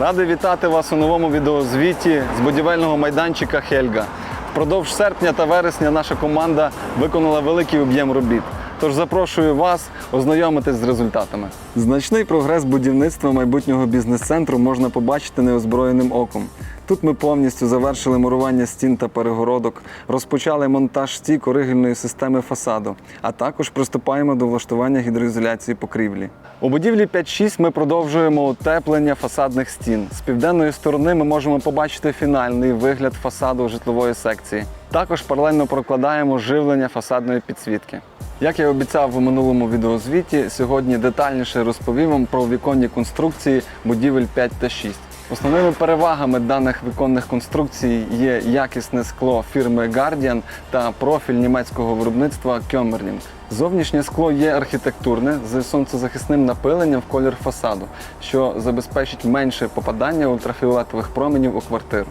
Радий вітати вас у новому відеозвіті з будівельного майданчика Хельга. Впродовж серпня та вересня наша команда виконала великий об'єм робіт. Тож запрошую вас ознайомитись з результатами. Значний прогрес будівництва майбутнього бізнес-центру можна побачити неозброєним оком. Тут ми повністю завершили мурування стін та перегородок, розпочали монтаж стійк оригельної системи фасаду, а також приступаємо до влаштування гідроізоляції покрівлі. У будівлі 5-6 ми продовжуємо утеплення фасадних стін. З південної сторони ми можемо побачити фінальний вигляд фасаду житлової секції. Також паралельно прокладаємо живлення фасадної підсвітки. Як я обіцяв у минулому відеозвіті, сьогодні детальніше розповім вам про віконні конструкції будівель 5 та 6. Основними перевагами даних віконних конструкцій є якісне скло фірми Guardian та профіль німецького виробництва Kömmerling. Зовнішнє скло є архітектурне з сонцезахисним напиленням в колір фасаду, що забезпечить менше попадання ультрафіолетових променів у квартиру.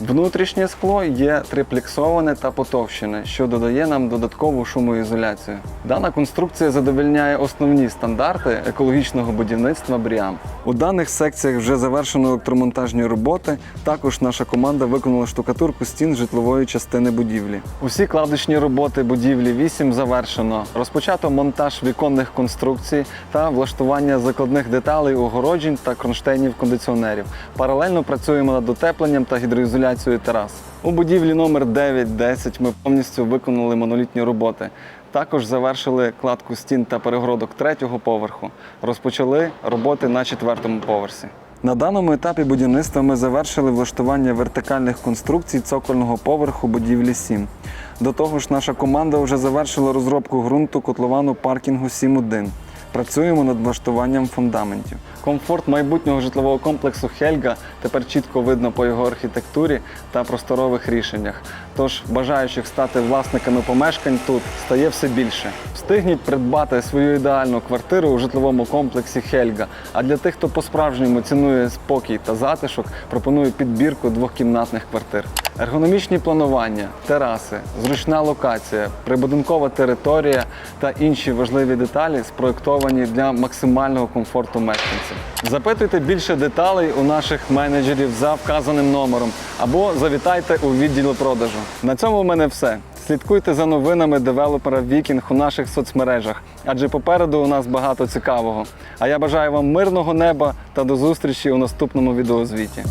Внутрішнє скло є триплексоване та потовщене, що додає нам додаткову шумоізоляцію. Дана конструкція задовольняє основні стандарти екологічного будівництва Бріам. У даних секціях вже завершено електромонтажні роботи. Також наша команда виконала штукатурку стін житлової частини будівлі. Усі кладочні роботи будівлі 8 завершено. Розпочато монтаж віконних конструкцій та влаштування закладних деталей, огороджень та кронштейнів кондиціонерів. Паралельно працюємо над утепленням та гідроізоляцією терас. У будівлі номер 9-10 ми повністю виконали монолітні роботи. Також завершили кладку стін та перегородок третього поверху. Розпочали роботи на четвертому поверсі. На даному етапі будівництва ми завершили влаштування вертикальних конструкцій цокольного поверху будівлі 7. До того ж, наша команда вже завершила розробку ґрунту котловану паркінгу 7.1. Працюємо над влаштуванням фундаментів. Комфорт майбутнього житлового комплексу Хельга тепер чітко видно по його архітектурі та просторових рішеннях. Тож бажаючих стати власниками помешкань тут стає все більше. Встигніть придбати свою ідеальну квартиру у житловому комплексі Хельга. А для тих, хто по-справжньому цінує спокій та затишок, пропоную підбірку двохкімнатних квартир. Ергономічні планування, тераси, зручна локація, прибудинкова територія та інші важливі деталі спроєктовані для максимального комфорту мешканців. Запитуйте більше деталей у наших менеджерів за вказаним номером або завітайте у відділ продажу. На цьому у мене все. Слідкуйте за новинами девелопера Вікінг у наших соцмережах, адже попереду у нас багато цікавого. А я бажаю вам мирного неба та до зустрічі у наступному відеозвіті.